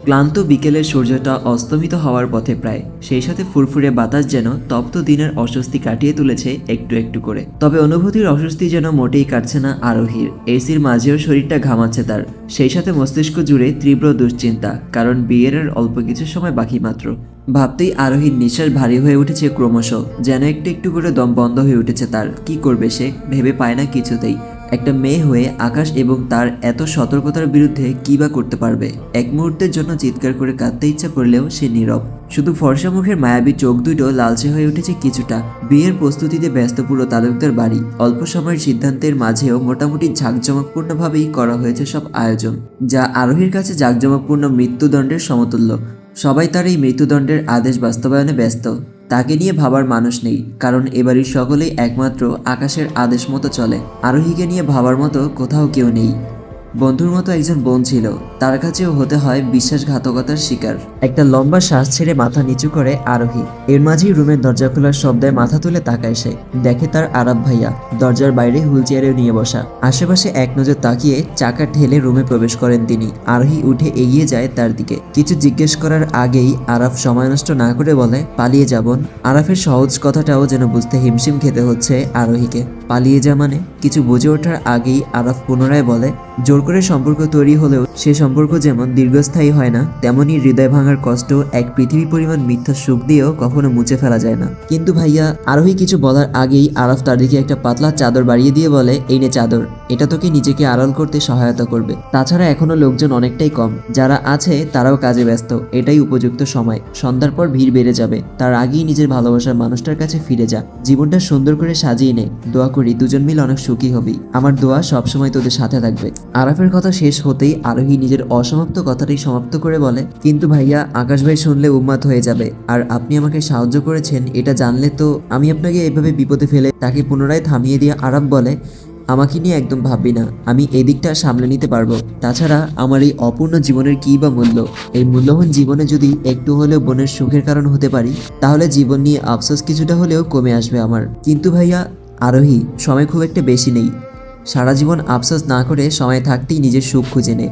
ক্লান্ত বিকেলের সূর্যটা অস্তমিত হওয়ার পথে প্রায়। সেই সাথে ফুরফুরে বাতাস যেন তপ্ত দিনের অস্বস্তি কাটিয়ে তুলেছে একটু একটু করে। তবে অনুভূতির অস্বস্তি যেন মোটেই কাটছে না আরোহীর। এসির মাঝেও শরীরটা ঘামাচ্ছে তার। সেই সাথে মস্তিষ্ক জুড়ে তীব্র দুশ্চিন্তা, কারণ বিয়ের অল্প কিছু সময় বাকি মাত্র। ভাবতেই আরোহীর নিঃশ্বাস ভারী হয়ে উঠেছে ক্রমশ, যেন একটু একটু করে দম বন্ধ হয়ে উঠেছে তার। কি করবে সে? ভেবে পায় না কিছুতেই। একটা মেয়ে হয়ে আকাশ এবং তার এত সতর্কতার বিরুদ্ধে কী বা করতে পারবে? এক মুহূর্তের জন্য চিৎকার করে কাঁদতে ইচ্ছা করলেও সে নীরব। শুধু ফর্সা মুখের মায়াবী চোখ দুটো লালচে হয়ে উঠেছে কিছুটা। বিয়ের প্রস্তুতিতে ব্যস্ত পুরো তালুকদার বাড়ি। অল্প সময়ের সিদ্ধান্তের মাঝেও মোটামুটি জাঁকজমকপূর্ণভাবেই করা হয়েছে সব আয়োজন, যা আরোহীর কাছে জাঁকজমকপূর্ণ মৃত্যুদণ্ডের সমতুল্য। সবাই তার এই মৃত্যুদণ্ডের আদেশ বাস্তবায়নে ব্যস্ত। তাকে নিয়ে ভাবার মানুষ নেই, কারণ এবাড়ির সকলেই একমাত্র আকাশের আদেশ মতো চলে। আরোহীকে নিয়ে ভাবার মতো কোথাও কেউ নেই। বন্ধুর মতো একজন বোন ছিল। তার কাছেও হতে হয় বিশ্বাসঘাতকতার শিকার। একটা লম্বা শ্বাস ছেড়ে মাথা নিচু করে আরোহী। এর মাঝেই রুমের দরজা খোলার শব্দে মাথা তুলে তাকায় সে। দেখে তার আরাব ভাইয়া, দরজার বাইরে হুইল চেয়ারে নিয়ে বসা। আশেপাশে এক নজর তাকিয়ে চাকা ঠেলে রুমে প্রবেশ করেন তিনি। আরোহী উঠে এগিয়ে যায় তার দিকে। কিছু জিজ্ঞেস করার আগেই আরাফ সময় নষ্ট না করে বলে, পালিয়ে যাবন আরাফের সহজ কথাটাও যেন বুঝতে হিমশিম খেতে হচ্ছে আরোহীকে। পালিয়ে যা মানে? কিছু বুঝে ওঠার আগেই আরাফ পুনরায় বলে জোর করে সম্পর্ক তৈরি হলেও সে সম্পর্ক যেমন দীর্ঘস্থায়ী হয় না তেমনই হৃদয় ভাঙার কষ্ট এক পৃথিবী পরিমাণ মিথ্যা সুখ দিয়েও কখনো মুছে ফেলা যায় না। কিন্তু ভাইয়া, আরোহী কিছু বলার আগেই আরাফ তার দিকে একটা পাতলা চাদর বাড়িয়ে দিয়ে বলে, এই নে চাদর, এটা তোকে নিজেকে আড়াল করতে সহায়তা করবে। তাছাড়া এখনও লোকজন অনেকটাই কম, যারা আছে তারাও কাজে ব্যস্ত, এটাই উপযুক্ত সময়। সন্ধ্যার পর ভিড় বেড়ে যাবে, তার আগেই নিজের ভালোবাসার মানুষটার কাছে ফিরে যা। জীবনটা সুন্দর করে সাজিয়ে নে, দোয়া করি দুজন মিলে অনেক সুখী হবি। আমার দোয়া সবসময় তোদের সাথে থাকবে। আরাফের কথা শেষ হতেই আরোহী নিজের অসমাপ্ত কথাটি সমাপ্ত করে বলে, কিন্তু ভাইয়া, আকাশ ভাই শুনলে উন্মাদ হয়ে যাবে। আর আপনি আমাকে সাহায্য করেছেন, এটা জানলে তো আমি আপনাকে এভাবে বিপদে ফেলে তাকে পুনরায় থামিয়ে দিয়ে আরাফ বলে, আমাকে নিয়ে একদম ভাববি না। আমি এদিকটা সামলে নিতে পারব। তাছাড়া আমার এই অপূর্ণ জীবনের কী বা মূল্য? এই মূল্যবান জীবনে যদি একটু হলেও বোনের সুখের কারণ হতে পারি, তাহলে জীবন নিয়ে আফসোস কিছুটা হলেও কমে আসবে আমার। কিন্তু ভাইয়া, আরোহী, সময় খুব একটা বেশি নেই। সারা জীবন আফসোস না করে সময় থাকতেই নিজের সুখ খুঁজে নে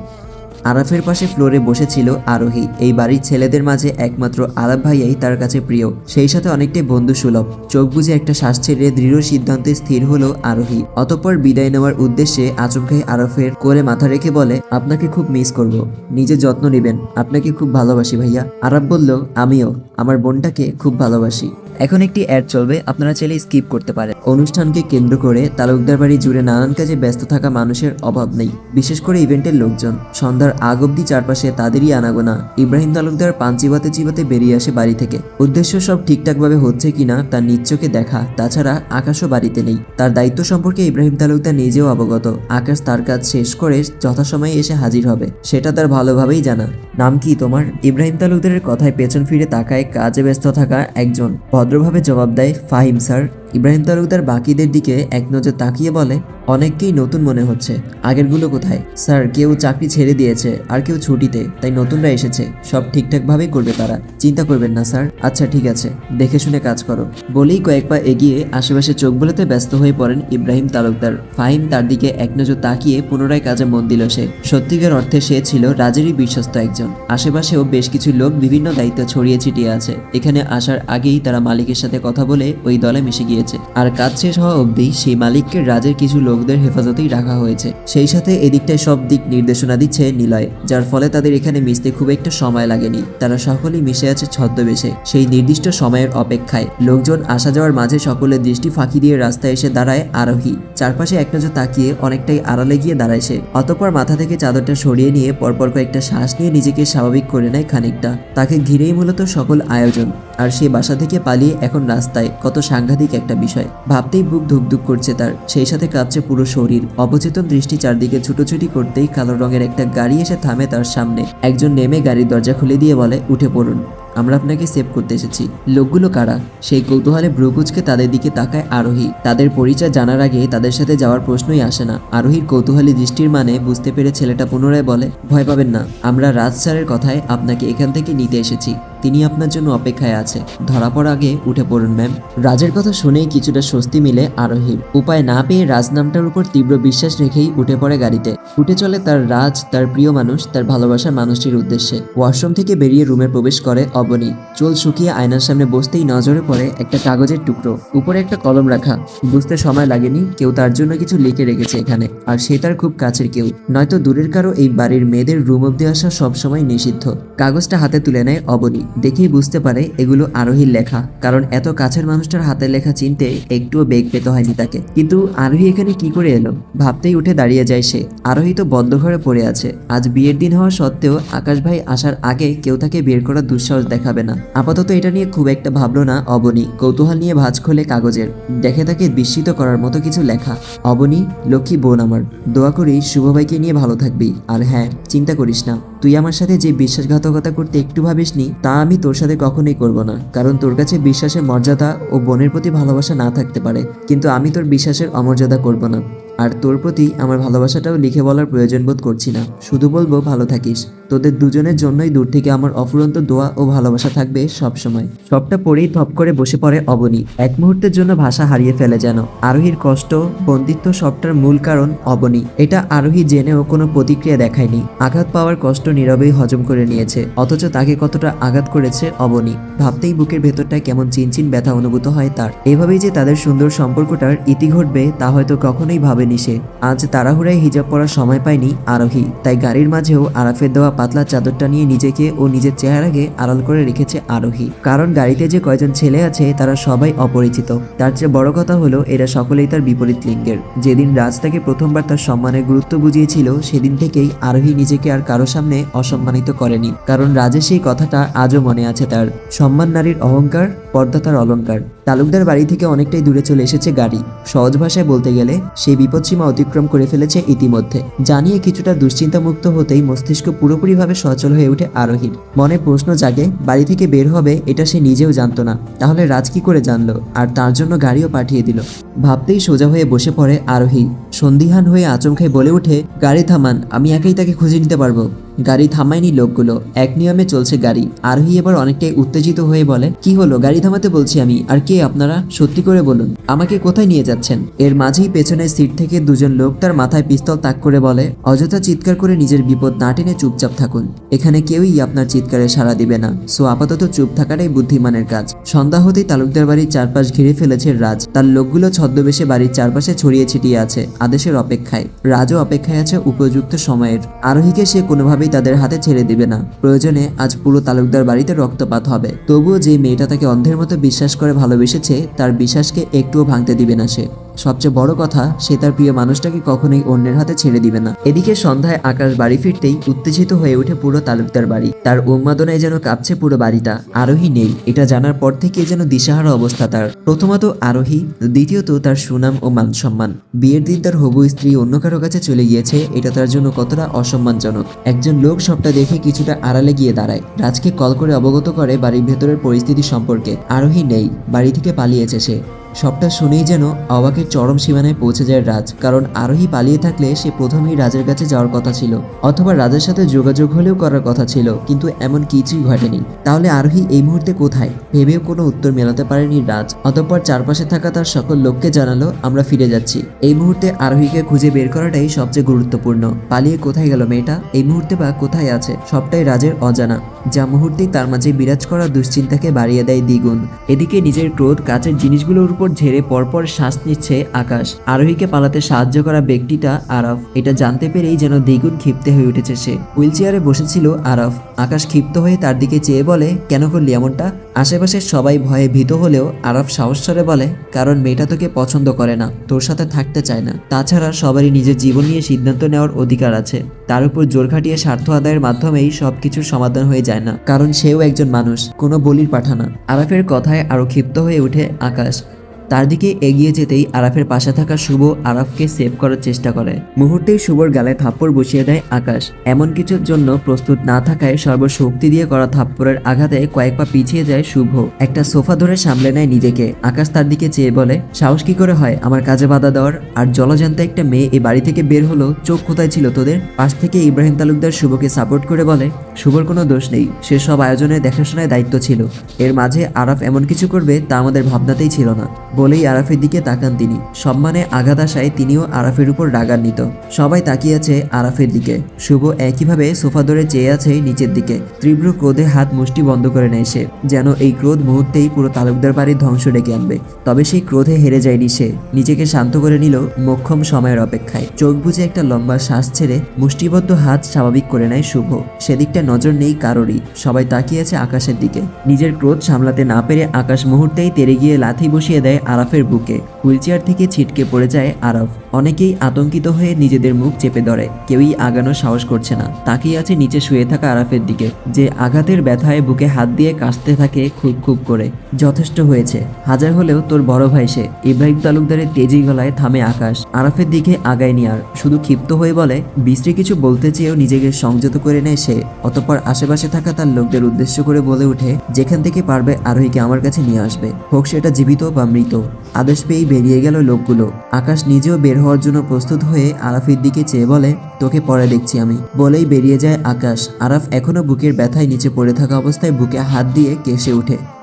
আরাফের পাশে ফ্লোরে বসেছিল আরোহী। এই বাড়ির ছেলেদের মাঝে একমাত্র আরাফ ভাইয়াই তার কাছে প্রিয়। সেই সাথে অনেকটাই বন্ধু সুলভ চোখ বুঝে একটা শ্বাস ছেড়ে দৃঢ় সিদ্ধান্তে স্থির হলো আরোহী। অতঃপর বিদায় নেওয়ার উদ্দেশ্যে আচমকাই আরফের কোলে মাথা রেখে বলে, আপনাকে খুব মিস করব। নিজের যত্ন নেবেন। আপনাকে খুব ভালোবাসি ভাইয়া। আরাফ বলল, আমিও। আমার বোনটাকে খুব ভালোবাসি। এখন একটি অ্যাড চলবে, আপনারা চাইলে স্কিপ করতে পারেন। অনুষ্ঠানকে কেন্দ্র করে তালুকদার বাড়ি জুড়ে নানান কাজে ব্যস্ত থাকা মানুষের অভাব নেই। বিশেষ করে ইভেন্টের লোকজন। সন্ধ্যার আগ অব্দি চারপাশে তাদেরই আনাগোনা। ইব্রাহিম তালুকদার পান চিবাতে চিবাতে বেরিয়ে আসে বাড়ি থেকে। উদ্দেশ্য সব ঠিকঠাকভাবে হচ্ছে কিনা তার নিচ্চকে দেখা, তাছাড়া আকাশও বাড়িতে নেই। তার দায়িত্ব সম্পর্কে ইব্রাহিম তালুকদার নিজেও অবগত। আকাশ তার কাজ শেষ করে যথাসময়ে এসে হাজির হবে। সেটা তার ভালোভাবেই জানা। নাম কি তোমার? ইব্রাহিম তালুকদারের কথায় পেছন ফিরে তাকায় কাজে ব্যস্ত থাকা একজন ভদ্রভাবে জবাব দেয় ফাহিম স্যার ইব্রাহিম তালুকদার বাকিদের দিকে এক নজর তাকিয়ে বলে অনেককেই নতুন মনে হচ্ছে। আগেরগুলো কোথায়? স্যার, কেউ চাকরি ছেড়ে দিয়েছে, আর কেউ ছুটিতে, তাই নতুনরা এসেছে। সব ঠিকঠাকভাবেই করবে তারা। চিন্তা করবেন না, স্যার। আচ্ছা ঠিক আছে। দেখে শুনে কাজ করো। বলেই কয়েক পা এগিয়ে আশেপাশে চোখ বোলাতে ব্যস্ত হয়ে পড়েন ইব্রাহিম তালুকদার। ফাহিম তার দিকে এক নজর তাকিয়ে পুনরায় কাজে মন দিল সে। সত্যিকার অর্থে সে ছিল রাজেরই বিশ্বস্ত একজন। আশেপাশেও বেশ কিছু লোক বিভিন্ন দায়িত্ব ছড়িয়ে ছিটিয়ে আছে। এখানে আসার আগেই তারা মালিকের সাথে কথা বলে ওই দলে মিশে গিয়েছে। আর কাজ শেষ হওয়া অবধি সেই মালিককে রাজের কিছু লোকদের হেফাজতেই রাখা হয়েছে। সেই সাথে এদিকটায় সব দিক নির্দেশনা দিচ্ছে নিলয়, যার ফলে তাদের এখানে মিশতে খুব একটা সময় লাগেনি। তারা সকলেই মিশে আছে ছদ্মবেশে। সেই নির্দিষ্ট সময়ের অপেক্ষায় লোকজন আসা যাওয়ার মাঝে সকলের দৃষ্টি ফাঁকি দিয়ে রাস্তায় এসে দাঁড়ায় আরোহী। চারপাশে এক নজর তাকিয়ে অনেকটাই আড়ালে গিয়ে দাঁড়ায় সে। অতঃপর মাথা থেকে চাদরটা সরিয়ে নিয়ে পরপর কয়েকটা শ্বাস নিয়ে নিজেকে স্বাভাবিক করে নেয় খানিকটা। তাকে ঘিরেই মূলত সকল আয়োজন। আর সে বাসা থেকে পালিয়ে এখন রাস্তায়। কত সাংঘাতিক একটা বিষয়। ভাবতেই বুক ধুকধুক করছে তার। সেই সাথে কাঁপছে পুরো শরীর। অবচেতন দৃষ্টি চারদিকে ছুটোছুটি করতেই কালো রঙের একটা গাড়ি এসে থামে তার সামনে। একজন নেমে গাড়ির দরজা খুলে দিয়ে বলে, উঠে পড়ুন। আমরা আপনাকে সেভ করতে এসেছি। লোকগুলো কারা? সেই কৌতূহলে ভ্রুকুচকে তাদের দিকে তাকায় আরোহী। তাদের পরিচয় জানার আগে তাদের সাথে যাওয়ার প্রশ্নই আসে না। আরোহীর কৌতূহলী দৃষ্টির মানে বুঝতে পেরে ছেলেটা পুনরায় বলে, ভয় পাবেন না। আমরা রাজ স্যারের কথায় আপনাকে এখান থেকে নিতে এসেছি। তিনি আপনার জন্য অপেক্ষায় আছে। ধরা পড়ার আগে উঠে পড়ুন, ম্যাম। রাজের কথা শুনেই কিছুটা স্বস্তি মিলে আরোহীর। উপায় না পেয়ে রাজ নামটার উপর তীব্র বিশ্বাস রেখেই উঠে পড়ে গাড়িতে। উঠে চলে তার রাজ, তার প্রিয় মানুষ, তার ভালোবাসার মানুষটির উদ্দেশ্যে। ওয়াশরুম থেকে বেরিয়ে রুমে প্রবেশ করে অবনী। চুল শুকিয়ে আয়নার সামনে বসতেই নজরে পড়ে একটা কাগজের টুকরো। উপরে একটা কলম রাখা। বুঝতে সময় লাগেনি, কেউ তার জন্য কিছু লিখে রেখেছে এখানে। আর সে তার খুব কাছের কেউ। নয়তো দূরের কারও এই বাড়ির মেয়েদের রুম অব্দি আসা সবসময় নিষিদ্ধ। কাগজটা হাতে তুলে নেয় অবনী। দেখেই বুঝতে পারে এগুলো আরোহীর লেখা, কারণ এত কাছের মানুষটার হাতে লেখা চিনতে একটুও বেগ পেতে হয়নি তাকে। কিন্তু আরোহী এখানে কি করে এলো? ভাবতেই উঠে দাঁড়িয়ে যায় সে। আরোহী তো বদ্ধ ঘরে পড়ে আছে। আজ বিয়ের দিন হওয়া সত্ত্বেও আকাশ ভাই আসার আগে কেউ তাকে বের করার দুঃসাহস দেখাবে না। আপাতত এটা নিয়ে খুব একটা ভাবলো না অবনী। কৌতূহল নিয়ে ভাঁজ খোলে কাগজের। দেখে তাকে বিস্মিত করার মতো কিছু লেখা। অবনী, লক্ষ্মী বোন আমার, দোয়া করি শুভ ভাইকে নিয়ে ভালো থাকবি। আর হ্যাঁ চিন্তা করিস না। তুই আমার সাথে যে বিশ্বাসঘাতকতা করতে একটু ভাবিসনি, তা আমি তোর সাথে কখনোই করব না। কারণ তোর কাছে বিশ্বাসের মর্যাদা ও বোনের প্রতি ভালোবাসা না থাকতে পারে। কিন্তু আমি তোর বিশ্বাসের অমর্যাদা করব না। আর তোর প্রতি আমার ভালোবাসাটাও লিখে বলার প্রয়োজন বোধ করছি না। শুধু বলব, ভালো থাকিস। তোদের দুজনের জন্যই দূর থেকে আমার অফুরন্ত দোয়া ও ভালোবাসা থাকবে সব সময় সবটা পড়েই থপ করে বসে পড়ে অবনী। এক মুহূর্তের জন্য ভাষা হারিয়ে ফেলে যেন। আরোহীর কষ্ট, বন্দিত্ব সবটার মূল কারণ অবনী। এটা আরোহী জেনেও কোনো প্রতিক্রিয়া দেখায়নি। আঘাত পাওয়ার কষ্ট নীরবেই হজম করে নিয়েছে। অথচ তাকে কতটা আঘাত করেছে অবনী। ভাবতেই বুকের ভেতরটায় কেমন চিনচিন ব্যথা অনুভূত হয় তার। এভাবেই যে তাদের সুন্দর সম্পর্কটার ইতি ঘটবে, তা হয়তো কখনোই ভাবেনি সে আজ তাড়াহুড়ায় হিজাব পরার সময় পায়নি আরোহী। তাই গাড়ির মাঝেও আরাফের দেওয়া পাতলা চাদরটা নিয়ে নিজেকে ও নিজের চেহারাকে আড়াল করে রেখেছে আরোহী। কারণ গাড়িতে যে কয়জন ছেলে আছে, তারা সবাই অপরিচিত। তার চেয়ে বড় কথা হলো, এরা সকলেই তার বিপরীত লিঙ্গের। যেদিন রাজ তাকে প্রথমবার তার সম্মানের গুরুত্ব বুঝিয়েছিল, সেদিন থেকেই আরোহী নিজেকে আর কারও সামনে অসম্মানিত করেনি। কারণ রাজের সেই কথাটা আজও মনে আছে তার। সম্মান নারীর অহংকার, পর্দা তার অলংকার। তালুকদার বাড়ি থেকে অনেকটাই দূরে চলে এসেছে গাড়ি। সহজ ভাষায় বলতে গেলে সেই বিপদসীমা অতিক্রম করে ফেলেছে ইতিমধ্যে, জানিয়ে কিছুটা দুশ্চিন্তা মুক্ত হতেই মস্তিষ্ক পুরোপুরিভাবে সচল হয়ে উঠে আরোহীর। মনে প্রশ্ন জাগে, বাড়ি থেকে বের হবে, এটা সে নিজেও জানতো না। তাহলে রাজ কি করে জানলো? আর তার জন্য গাড়িও পাঠিয়ে দিল। ভাবতেই সোজা হয়ে বসে পড়ে আরোহী। সন্দিহান হয়ে আচমকায় বলে উঠে গাড়ি থামান, আমি একাই তাকে খুঁজে নিতে পারব। গাড়ি থামায়নি লোকগুলো। এক নিয়মে চলছে গাড়ি। আরোহী এবার অনেকটাই উত্তেজিত হয়ে বলে, কি হলো? গাড়ি থামাতে বলছি আমি। আর কে আপনারা? সত্যি করে বলুন। আমাকে কোথায় নিয়ে যাচ্ছেন? এর মাঝেই পেছনের সিট থেকে দুজন লোক তার মাথায় পিস্তল তাক করে বলে, অযথা চিৎকার করে নিজের বিপদ না টেনে চুপচাপ থাকুন। এখানে কেউই আপনার চিৎকারে সাড়া দিবে না। সো আপাতত চুপ থাকাটাই বুদ্ধিমানের কাজ। সন্ধ্যা হতেই তালুকদার বাড়ির চারপাশ ঘিরে ফেলেছে রাজ। তার লোকগুলো ছদ্মবেশে বাড়ির চারপাশে ছড়িয়ে ছিটিয়ে আছে, আদেশের অপেক্ষায়। রাজও অপেক্ষায় আছে উপযুক্ত সময়ের। আরোহীকে সে কোনোভাবেই তাদের হাতে ছেড়ে দিবে না। প্রয়োজনে আজ পুরো তালুকদার বাড়িতে রক্তপাত হবে। তবুও যে মেয়েটা তাকে অন্ধের মতো বিশ্বাস করে ভালোবেসেছে, তার বিশ্বাসকে একটুও ভাঙতে দিবে না সে। সবচেয়ে বড় কথা, সে তার প্রিয় মানুষটাকে কখনোই অন্যের হাতে ছেড়ে দিবে না। এদিকে সন্ধ্যায় আকাশ বাড়ি ফিরতেই উত্তেজিত হয়ে ওঠে পুরো তালুকদার বাড়ি। তার উন্মাদনায় যেন কাঁপছে পুরো বাড়িটা। আরোহী নেই। এটা জানার পর থেকে যেন দিশাহারা অবস্থা তার। প্রথমত আরোহী, দ্বিতীয়ত তার সুনাম ও মান সম্মান বিয়ের দিন তার হবু স্ত্রী অন্য কারও কাছে চলে গিয়েছে। এটা তার জন্য কতটা অসম্মানজনক। একজন লোক সবটা দেখে কিছুটা আড়ালে গিয়ে দাঁড়ায়। রাজকে কল করে অবগত করে বাড়ির ভেতরের পরিস্থিতি সম্পর্কে। আরোহী নেই। বাড়ি থেকে পালিয়েছে সে। সবটা শুনেই যেন অবাকের চরম সীমানায় পৌঁছে যায় রাজ, কারণ আরোহী পালিয়ে থাকলে সে প্রথমেই রাজের কাছে যাওয়ার কথা ছিল, অথবা রাজের সাথে যোগাযোগ হলেও করার কথা ছিল, কিন্তু এমন কিছুই ঘটেনি। তাহলে আরোহী এই মুহূর্তে কোথায়? ভেবেও কোনো উত্তর মেলাতে পারেনি রাজ, অতঃপর চারপাশে থাকা তার সকল লোককে জানালো, আমরা ফিরে যাচ্ছি। এই মুহূর্তে আরোহীকে খুঁজে বের করাটাই সবচেয়ে গুরুত্বপূর্ণ। পালিয়ে কোথায় গেল মেয়েটা? এই মুহূর্তে বা কোথায় আছে? সবটাই রাজের অজানা। যা মুহূর্তেই তার মাঝে বিরাজ করা দুশ্চিন্তাকে বাড়িয়ে দেয় দ্বিগুণ। এদিকে নিজের ক্রোধ কাছের জিনিসগুলোর উপর ঝেড়ে পরপর শ্বাস নিচ্ছে আকাশ। আরোহীকে পালাতে সাহায্য করা ব্যক্তিটা আরফ। এটা জানতে পেরেই যেন দ্বিগুণ ক্ষিপ্তে হয়ে উঠেছে সে। হুইল চেয়ারে বসেছিল আরফ। আকাশ ক্ষিপ্ত হয়ে তার দিকে চেয়ে বলে, কেন করলি এমনটা? আশেপাশের সবাই ভয়ে ভীত হলেও আরফ সাহস্বরে বলে, কারণ মেয়েটা তোকে পছন্দ করে না, তোর সাথে থাকতে চায় না। তাছাড়া সবারই নিজের জীবন নিয়ে সিদ্ধান্ত নেওয়ার অধিকার আছে। তার উপর জোর খাটিয়ে স্বার্থ আদায়ের মাধ্যমেই সবকিছুর সমাধান হয়ে যায়। না, কারণ সেও একজন মানুষ, কোনো বলির পাঠানা। আরাফের কথায় আরও ক্ষিপ্ত হয়ে উঠে আকাশ। তার দিকে এগিয়ে যেতেই আরাফের পাশে থাকা শুভ আরাফকে সেভ করার চেষ্টা করে। মুহূর্তেই শুভর গালে থাপ্পড় বসিয়ে দেয় আকাশ। এমন কিছুর জন্য প্রস্তুত না থাকায় সর্বশক্তি দিয়ে করা থাপ্পড়ের আঘাতে কয়েক পা পিছিয়ে যায় শুভ। একটা সোফা ধরে সামলে নেয় নিজেকে। আকাশ তার দিকে চেয়ে বলে, সাহস কি করে হয়? আমার কাজে বাধা দেওয়ার? আর জলজান্ত একটা মেয়ে এই বাড়ি থেকে বের হলো, চোখ কোথায় ছিল তোদের? পাশ থেকে ইব্রাহিম তালুকদার শুভকে সাপোর্ট করে বলে, শুভর কোনো দোষ নেই। সে সব আয়োজনে দেখাশোনায় দায়িত্ব ছিল। এর মাঝে আরাফ এমন কিছু করবে তা আমাদের ভাবনাতেই ছিল না। বলেই আরাফের দিকে তাকান তিনি। সম্মানে আঘাত আসায় তিনিও আরাফের উপর রাগান্বিত। সবাই তাকিয়ে আছে আরাফের দিকে। শুভ একইভাবে সোফা ধরে চেয়ে আছে নিচের দিকে। তীব্র ক্রোধে হাত মুষ্টি বন্ধ করে নেয় সে। যেন এই ক্রোধ মুহূর্তেই পুরো তালুকদার বাড়ির ধ্বংস ডেকে আনবে। তবে সেই ক্রোধে হেরে যায়নি সে। নিজেকে শান্ত করে নিল মোক্ষম সময়ের অপেক্ষায়। চোখ বুঝে একটা লম্বা শ্বাস ছেড়ে মুষ্টিবদ্ধ হাত স্বাভাবিক করে নেয় শুভ। সেদিকটা নজর নেই কারোরই। সবাই তাকিয়ে আছে আকাশের দিকে। নিজের ক্রোধ সামলাতে না পেরে আকাশ মুহূর্তেই তেরে গিয়ে লাথি বসিয়ে দেয় আরাফের বুকে হুইলচেয়ার থেকে ছিটকে পড়ে যায় আরাফ। অনেকেই আতঙ্কিত হয়ে নিজেদের মুখ চেপে ধরে। কেউই আগানোর সাহস করছে না। তাকিয়ে আছে নিচে শুয়ে থাকা আরাফের দিকে, যে আঘাতের ব্যথায় বুকে হাত দিয়ে কাশতে থাকে খুব খুব করে। যথেষ্ট হয়েছে। হাজার হলেও তোর বড় ভাই সে। ইব্রাহিম তালুকদারের তেজি গলায় থামে আকাশ। আরাফের দিকে আগায় নিয়ে আর শুধু ক্ষিপ্ত হয়ে বলে, বিশ্রী কিছু বলতে চেয়েও নিজেকে সংযত করে নেয় সে। অতঃপর আশেপাশে থাকা তার লোকদের উদ্দেশ্য করে বলে ওঠে, যেখান থেকে পারবে আরোহীকে আমার কাছে নিয়ে আসবে। হোক সেটা জীবিত বা মৃত। আদেশ পেয়েই বেরিয়ে গেল লোকগুলো। আকাশ নিজেও বের হওয়ার জন্য প্রস্তুত হয়ে আরাফের দিকে চেয়ে বলে, তোকে পরে দেখছি আমি। বলেই বেরিয়ে যায় আকাশ। আরাফ এখনও বুকের ব্যথায় নিচে পড়ে থাকা অবস্থায় বুকে হাত দিয়ে কেসে ওঠে।